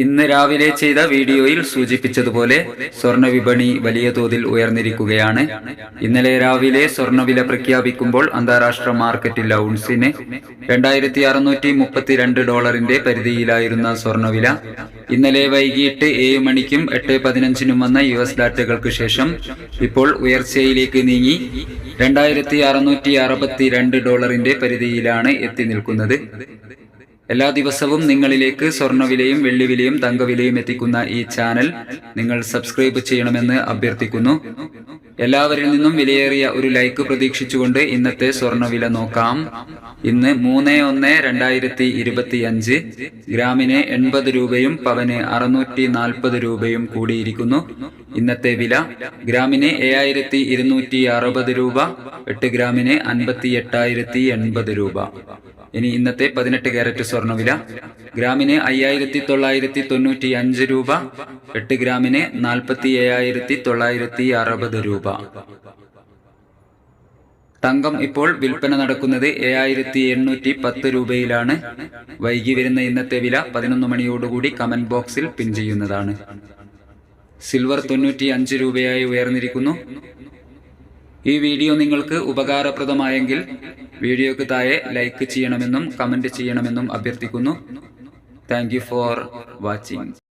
ഇന്ന് രാവിലെ ചെയ്ത വീഡിയോയിൽ സൂചിപ്പിച്ചതുപോലെ സ്വർണ വിപണി വലിയ തോതിൽ ഉയർന്നിരിക്കുകയാണ്. ഇന്നലെ രാവിലെ സ്വർണവില പ്രഖ്യാപിക്കുമ്പോൾ അന്താരാഷ്ട്ര മാർക്കറ്റിൽ ഔൺസിന് രണ്ടായിരത്തി അറുന്നൂറ്റി മുപ്പത്തിരണ്ട് ഡോളറിന്റെ പരിധിയിലായിരുന്ന സ്വർണവില ഇന്നലെ വൈകിട്ട് ഏഴ് മണിക്കും എട്ട് പതിനഞ്ചിനും വന്ന യു എസ് ഡാറ്റകൾക്ക് ശേഷം ഇപ്പോൾ ഉയർച്ചയിലേക്ക് നീങ്ങി. രണ്ടായിരത്തി അറുന്നൂറ്റി അറുപത്തി രണ്ട് ഡോളറിന്റെ പരിധിയിലാണ് എത്തി നിൽക്കുന്നത്. എല്ലാ ദിവസവും നിങ്ങളിലേക്ക് സ്വർണവിലയും വെള്ളിവിലയും തങ്കവിലയും എത്തിക്കുന്ന ഈ ചാനൽ നിങ്ങൾ സബ്സ്ക്രൈബ് ചെയ്യണമെന്ന് അഭ്യർത്ഥിക്കുന്നു. എല്ലാവരിൽ നിന്നും വിലയേറിയ ഒരു ലൈക്ക് പ്രതീക്ഷിച്ചുകൊണ്ട് ഇന്നത്തെ സ്വർണവില നോക്കാം. ഇന്ന് മൂന്ന് ഒന്ന് രണ്ടായിരത്തി ഇരുപത്തി അഞ്ച് ഗ്രാമിന് എൺപത് രൂപയും പവന് അറുന്നൂറ്റി നാൽപ്പത് രൂപയും കൂടിയിരിക്കുന്നു. ഇന്നത്തെ വില ഗ്രാമിന് ഏഴായിരത്തി ഇരുന്നൂറ്റി അറുപത് രൂപ എട്ട് ഗ്രാമിന് അൻപത്തി എട്ടായിരത്തി എൺപത് രൂപ. ഇനി ഇന്നത്തെ പതിനെട്ട് ക്യാരറ്റ് സ്വർണവില ഗ്രാമിന് അയ്യായിരത്തി തൊള്ളായിരത്തി തൊണ്ണൂറ്റി അഞ്ച് രൂപ എട്ട് ഗ്രാമിന് നാൽപ്പത്തി ഏഴായിരത്തി തൊള്ളായിരത്തി അറുപത് രൂപ. തങ്കം ഇപ്പോൾ വിൽപ്പന നടക്കുന്നത് ഏഴായിരത്തി എണ്ണൂറ്റി പത്ത് രൂപയിലാണ്. വൈകി വരുന്ന ഇന്നത്തെ വില പതിനൊന്ന് മണിയോടുകൂടി കമന്റ് ബോക്സിൽ പിൻ ചെയ്യുന്നതാണ്. സിൽവർ തൊണ്ണൂറ്റി അഞ്ച് രൂപയായി ഉയർന്നിരിക്കുന്നു. ഈ വീഡിയോ നിങ്ങൾക്ക് ഉപകാരപ്രദമായെങ്കിൽ വീഡിയോക്ക് താഴെ ലൈക്ക് ചെയ്യണമെന്നും കമന്റ് ചെയ്യണമെന്നും അഭ്യർത്ഥിക്കുന്നു. Thank for watching